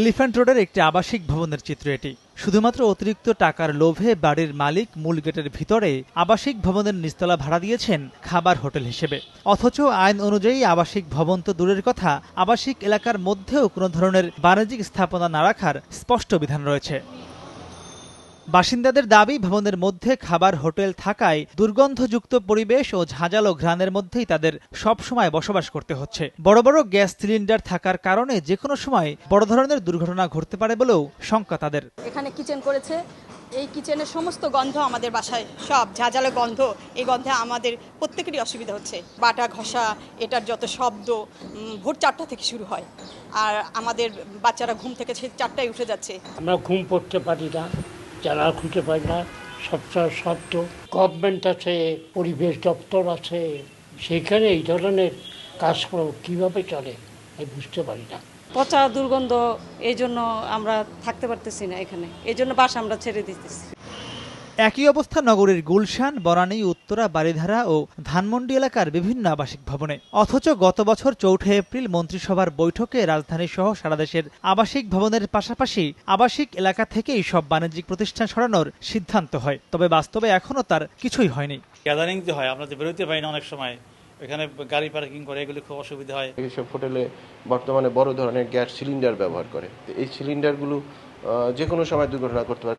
Elephant রোডের একটি আবাসিক ভবনের চিত্র এটি। শুধুমাত্র অতিরিক্ত টাকার লোভে বাড়ির মালিক মূল গেটের ভিতরে আবাসিক ভবনের নিস্তলা ভাড়া দিয়েছেন খাবার হোটেল হিসেবে। অথচ আইন অনুযায়ী আবাসিক ভবন তো দূরের কথা, আবাসিক এলাকার মধ্যেও কোনো ধরনের বাণিজ্যিক স্থাপনা না রাখার স্পষ্ট বিধান রয়েছে। বাসিন্দাদের দাবি ভবনের মধ্যে খাবার হোটেল থাকায় দুর্গন্ধযুক্ত পরিবেশ ও ঝাঁঝালো ঘ্রাণের মধ্যেই তাদের সবসময় বসবাস করতে হচ্ছে। বড় বড় গ্যাস সিলিন্ডার থাকার কারণে যে কোনো সময় বড় ধরনের দুর্ঘটনা ঘটতে পারে বলেও শঙ্কা তাদের। এখানে কিচেন করেছে। এই কিচেনের সমস্ত গন্ধ আমাদের বাসায় সব ঝাঁঝালো গন্ধ এই গন্ধে আমাদের প্রত্যেকেরই অসুবিধা হচ্ছে। বাটা ঘষা এটার যত শব্দ ভোর চারটা থেকে শুরু হয়। আর আমাদের বাচ্চারা ঘুম থেকে সেই চারটায় উঠে যাচ্ছে। আমরা ঘুম পড়তে পারি না। জানা খুঁজে পায় না সবচেয়ে শব্দ। গভর্নমেন্ট আছে, পরিবেশ দপ্তর আছে, সেখানে এই ধরনের কাজকর্ম কীভাবে চলে, আমি বুঝতে পারি না। পচা দুর্গন্ধ, এই জন্য আমরা থাকতে পারতেছি না এখানে। এই জন্য বাস আমরা ছেড়ে দিতেছি। একই অবস্থা নগরীর গুলশান বনানী উত্তরা বারিধারা ও ধানমন্ডি এলাকার বিভিন্ন আবাসিক ভবনে। অথচ গত বছর চৌঠা এপ্রিল মন্ত্রিসভার বৈঠকে রাজধানী সহ সারা দেশের আবাসিক ভবনের পাশাপাশি আবাসিক এলাকা থেকেই সব বাণিজ্যিক প্রতিষ্ঠান সরানোর সিদ্ধান্ত হয়। তবে বাস্তবে এখনও তার কিছুই হয়নি। গ্যাদারিং যে হয় আমরা যে বেরোতে পারি না অনেক সময় এখানে গাড়ি পার্কিং করে এগুলি খুব অসুবিধা হয়। এইসব হোটেলে বর্তমানে বড় ধরনের গ্যাস সিলিন্ডার ব্যবহার করে। তো এই সিলিন্ডারগুলো যে কোনো সময় দুর্ঘটনা করতে পারে।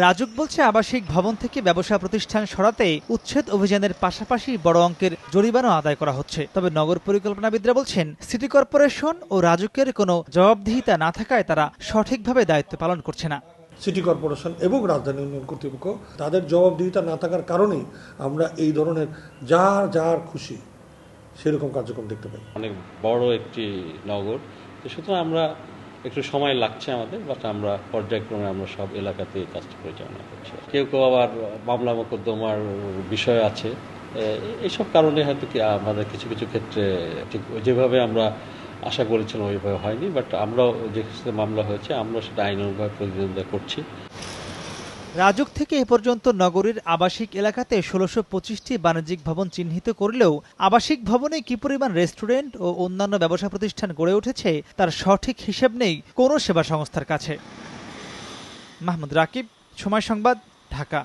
রাজুক বলছে আবাসিক ভবন থেকে ব্যবসা প্রতিষ্ঠান সরাতে উচ্ছেদ অভিযানের পাশাপাশি বড় অঙ্কের জরিমানা আদায় করা হচ্ছে। তবে নগর পরিকল্পনাবিদরা বলছেন সিটি কর্পোরেশন ও রাজুকের কোনো জবাবদিহিতা না থাকায় তারা সঠিকভাবে দায়িত্ব পালন করছে না। সিটি কর্পোরেশন এবং রাজধানী উন্নয়ন কর্তৃপক্ষ তাদের জবাবদিহিতা না থাকার কারণেই আমরা এই ধরনের যার যার খুশি সেরকম কার্যক্রম দেখতে পাই। অনেক বড় একটি নগর। সুতরাং আমরা একটু সময় লাগছে আমাদের বাট আমরা পর্যায়ক্রমে আমরা সব এলাকাতে এই কাজটা পরিচালনা করছি। কেউ কেউ আবার মামলা মোকদ্দমার বিষয় আছে। এইসব কারণে হয়তো কি আমাদের কিছু কিছু ক্ষেত্রে ঠিক যেভাবে আমরা আশা করেছিলাম ওইভাবে হয়নি বাট আমরাও যে মামলা হয়েছে আমরা সেটা আইন অনুভাবে প্রতিদ্বন্দ্বিতা করছি। রাজুক থেকে এ পর্যন্ত নগরীর আবাসিক এলাকাতে ষোলোশো পঁচিশটি বাণিজ্যিক ভবন চিহ্নিত করলেও আবাসিক ভবনে কি পরিমাণ রেস্টুরেন্ট ও অন্যান্য ব্যবসা প্রতিষ্ঠান গড়ে উঠেছে তার সঠিক হিসেব নেই কোনো সেবা সংস্থার কাছে। মাহমুদ রাকিব, সময় সংবাদ, ঢাকা।